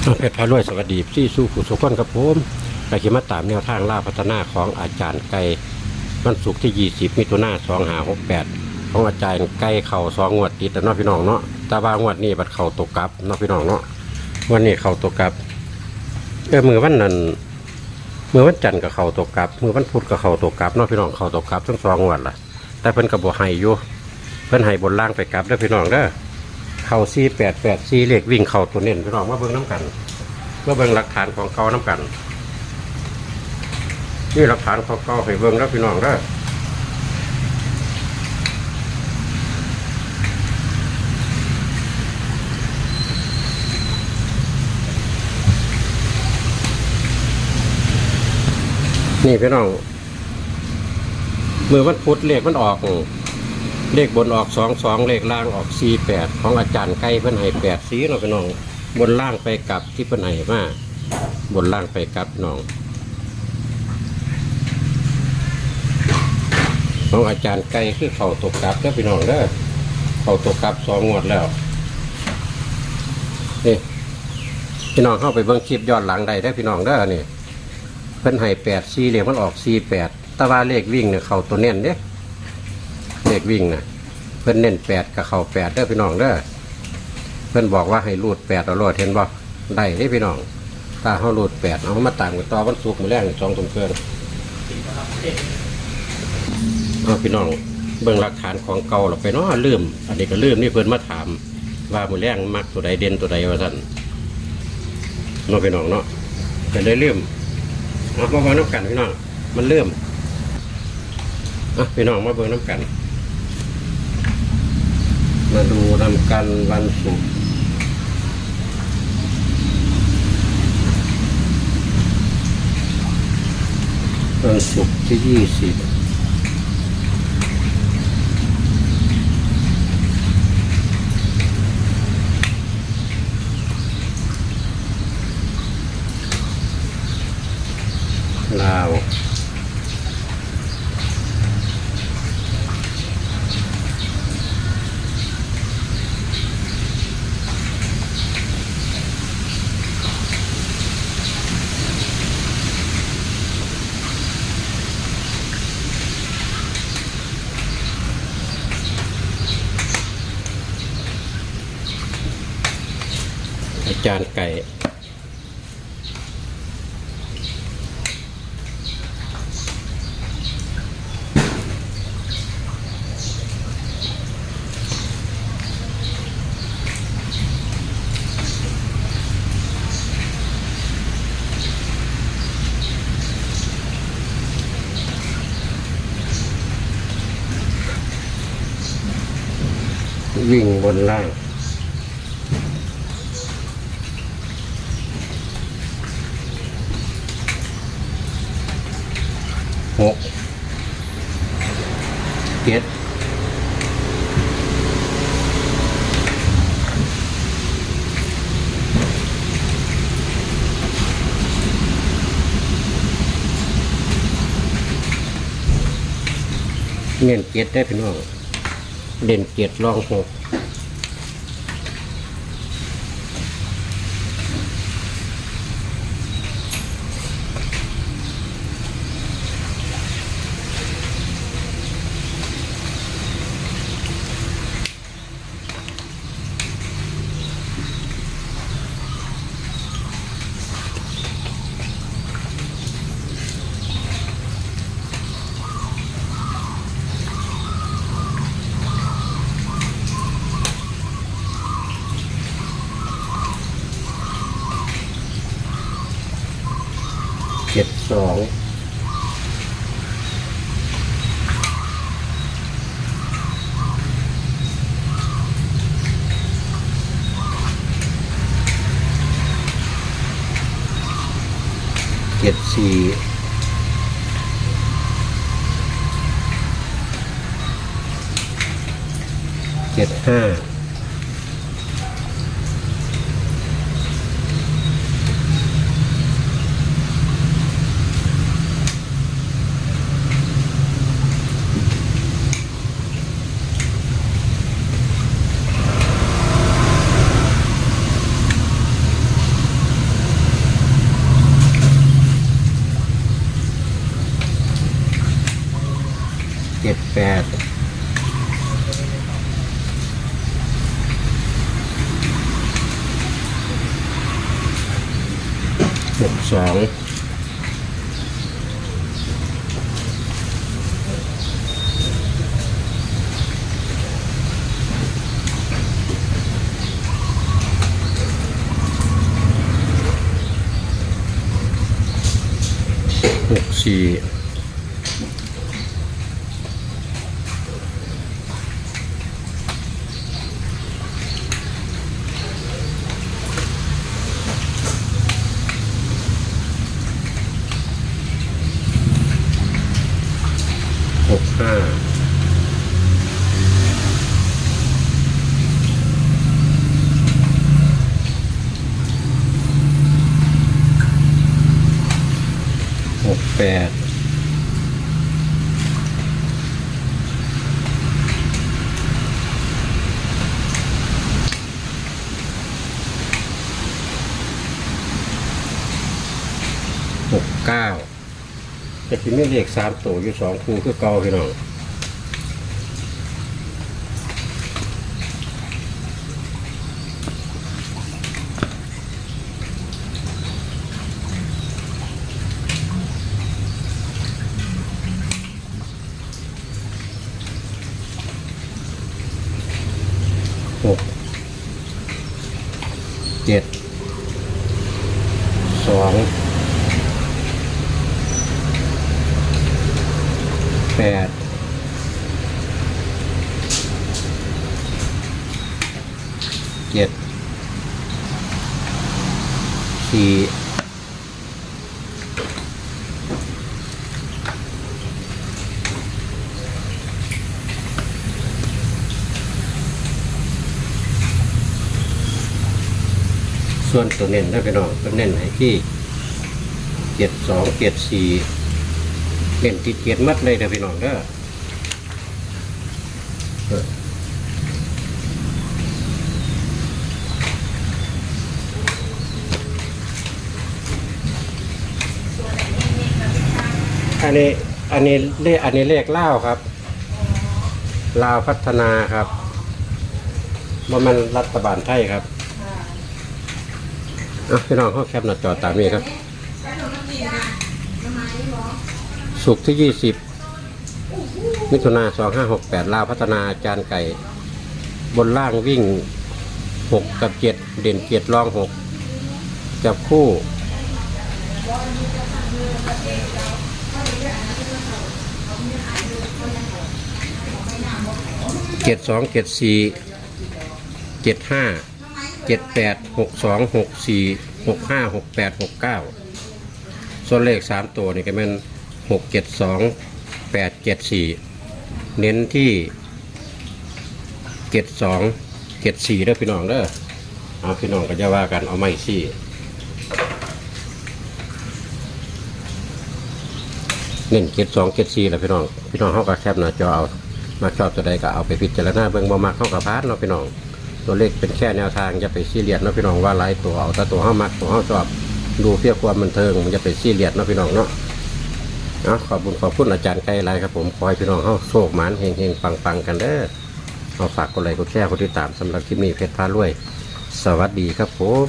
เพชรพารวยสวัสดีที่สู้ผู้สุขคนกับผมไปขีมาตามแนวทางล่าพัฒนาของอาจารย์ไก่วันศุกร์ที่ 20 มิถุนายน2568 ของอาจารย์ไก่เข่าสองงวดติดแต่นาะพี่น้องเนาะตาบางวดนี้บัดเข่าตกกลับนาะพี่น้องเนาะวันนี้เข่าตกกลับเออมือวันนั้นมือวันจันทร์กับเข่าตกกลับมือวันพุธกับเข่าตกกลับนาะพี่น้องเข่าตกกลับทั้งสองงวดล่ะ แต่เพิ่นกับบ่ให้อยู่เพิ่นให้บนล่างไปกลับเด้อพี่น้องเด้อ เข่าซีแปดแปดซีเลขวิ่งเข่าตัวเน้นพี่น้องมาเบิ่งน้ำกันมาเบิ่งหลักฐานของเขาน้ำกันนี่หลักฐานของเขาให้เบิ่งแล้วพี่น้องเด้นี่พี่น้องมือวันพุธเลขมันออก เลขบนออกสองสองเลขล่างออกสี่แปดของอาจารย์ไก่เพิ่นให้แปดสีเนาะพี่น้อง บนล่างไปกลับที่เพิ่นให้มาบนล่างไปกลับน้องของอาจารย์ไก่คือเข่าตกกลับเด้อพี่น้องเด้อเข่าตกกลับสองงวดแล้วนี่พี่น้องเข้าไปเบิ่งคลิปย้อนหลังใดได้พี่น้องเด้อนี่เพิ่นให้แปดสี่เลขมันออกสี่แปดต่ว่าเลขวิ่งเนี่ยเข่าตัวเน้นเด้ เลขวิ่งนะเพิ่อนเน้นแปดกับเข่าแปดเด้อพี่น้องเด้อเพิ่อนบอกว่าให้รูดแปดเอาโลดเห็นบ่ได้เด้พี่น้องถ้าเขารูดแปดเอามาต่ามกันต่อวันศุกร์มือแรกสองทุ่มเกินเอาพี่น้องเบิ่งหลักฐานของเก่าเราไปเนาะลืม อันนี้ก็ลืมนี่เพิ่อนมาถาม ว่ามือแรกมักตัวใดเด่นตัวใดว่าซั่นเนาพี่น้องเนาะก็เลยลืมเอามาเบิ่งน้ำกันพี่น้องมันลืมอะพี่น้องมาเบิ่งน้ำกัน มาดูนำกันวันศุกร์วันศุกร์ที่ยี่สิบลาว อา จารย์ไก่ วิ่งบนล่าง หก เจ็ดเน้นเจ็ดได้พี่น้องเด่นเจ็ดรองหก เจ็ดสองเจ็ดสี่เจ็ดห้า จ็ดแปดหกสองหกสี่ หกห้าหก แปดหกเก้าแต่ที่ไม่เลขสามตัวอยู่สองคู่คือเก่าพี่น้อง เจ็ดสองแปดเจ็ดสี่ ส่วนตัวเน้นได้ไปน้องตัวเน้นให้ที่เจ็ดสองเจ็ดสี่เล่นติดเกียมัดเลยเด้อพี่น้องเด้อเอันนี้อันนี้เลขอันนี้เลขเล่าครับลาวพัฒนาครับว่ามันรัฐบาลไทยครับ อะพี่น้องเขาแคปหน้าจอตามนี้ครับ สุกร์ที่ 20 มิถุนา2568 ลาวพัฒนาจานไก่ บนล่างวิ่ง 6 กับ 7 เด่นเกียรรอง 6 จับคู่ เจ็ดสองเจ็ดสี่เจ็ดห้า เจ็ดแปดหกสองหกสี่หกห้าหกแปดหกเก้าส่วนเลขสามตัวนี่ก็เป็นหกเจ็ดสองแปดเจ็ดสี่เน้นที่เจ็ดสองเจ็ดสี่เด้อพี่น้องเด้อเอาพี่น้องก็จะว่ากันเอาไม่สี่เน้นเจ็ดสองเจ็ดสี่แหละพี่น้อง พี่น้องเขาก็แคปหน้าจอเอามาชอบตัวใดก็เอาไปพิจารณาเบิ่งบ่มักเข้ากับพาร์ทเนาะพี่น้อง ตัวเลขเป็นแค่แนวทางจะไปซีเรียสนะพี่น้องว่าหลายตัวเอาแต่ตัวห้ามักตัวห้าชอบดูเพื่อความบันเทิงมันจะไปซีเรียสนะพี่น้องเนาะเนาะขอบคุณขอบคุณอาจารย์ไกลไรครับผมขอให้พี่น้องเขาโชคหมานเฮงเฮงปังปังกันเด้อเอาฝากกดไลค์กดแชร์กดติดตามสำหรับคลิปนี้เพชรพารวย สวัสดีครับผม